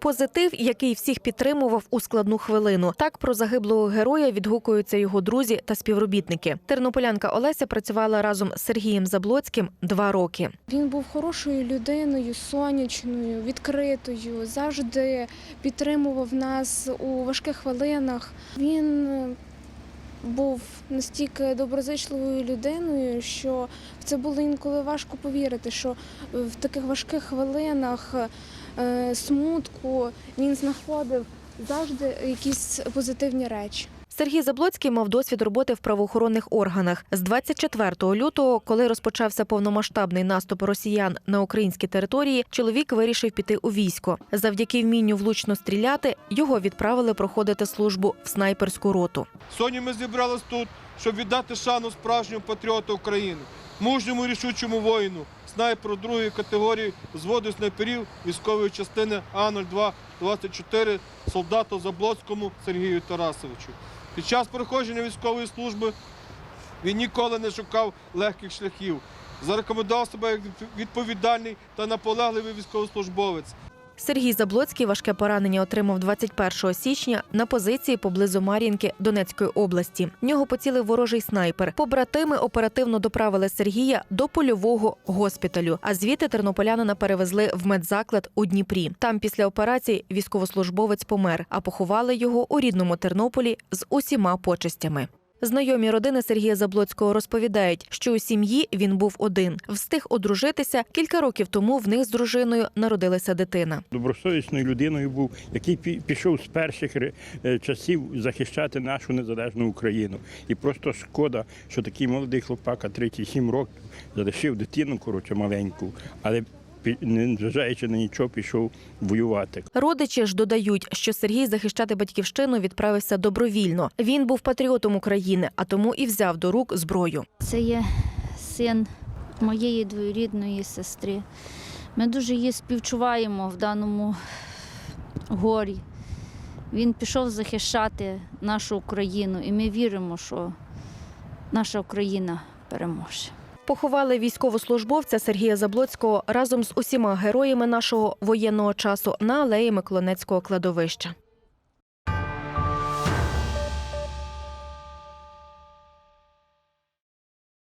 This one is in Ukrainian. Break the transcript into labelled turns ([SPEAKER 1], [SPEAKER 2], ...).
[SPEAKER 1] позитив, який всіх підтримував у складну хвилину. Так про загиблого героя відгукуються його друзі та співробітники. Тернополянка Олеся працювала разом з Сергієм Заблоцьким два роки.
[SPEAKER 2] Він був хорошою людиною, сонячною, відкритою, завжди підтримував нас у важких хвилинах. Він е, був настільки доброзичливою людиною, що в це було інколи важко повірити, що в таких важких хвилинах е, смутку він знаходив завжди якісь позитивні речі.
[SPEAKER 1] Сергій Заблоцький мав досвід роботи в правоохоронних органах. З 24 лютого, коли розпочався повномасштабний наступ росіян на українські території, чоловік вирішив піти у військо. Завдяки вмінню влучно стріляти його відправили проходити службу в снайперську роту.
[SPEAKER 3] Сьогодні ми зібрались тут, щоб віддати шану справжньому патріоту України, мужньому рішучому воїну, снайперу другої категорії взводу снайперів військової частини А-02-24 солдату Заблоцькому Сергію Тарасовичу. Під час проходження військової служби він ніколи не шукав легких шляхів. Зарекомендував себе як відповідальний та наполегливий військовослужбовець.
[SPEAKER 1] Сергій Заблоцький важке поранення отримав 21 січня на позиції поблизу Мар'їнки Донецької області. В нього поцілив ворожий снайпер. Побратими оперативно доправили Сергія до польового госпіталю. А звідти тернополянина перевезли в медзаклад у Дніпрі. Там після операції військовослужбовець помер, а поховали його у рідному Тернополі з усіма почестями. Знайомі родини Сергія Заблоцького розповідають, що у сім'ї він був один. Встиг одружитися кілька років тому. В них з дружиною народилася дитина.
[SPEAKER 4] добросовісною людиною був, який пішов з перших е, часів захищати нашу незалежну Україну. І просто шкода, що такий молодий хлопака 37 років залишив дитину, коротше, маленьку, але незважаючи на нічого, пішов воювати.
[SPEAKER 1] Родичі ж додають, що Сергій захищати батьківщину відправився добровільно. Він був патріотом України, а тому і взяв до рук зброю.
[SPEAKER 5] Це є син моєї двоюрідної сестри. Ми дуже її співчуваємо в даному горі. Він пішов захищати нашу Україну, і ми віримо, що наша Україна переможе.
[SPEAKER 1] Поховали військовослужбовця Сергія Заблоцького разом з усіма героями нашого воєнного часу на алеї Миколинецького кладовища.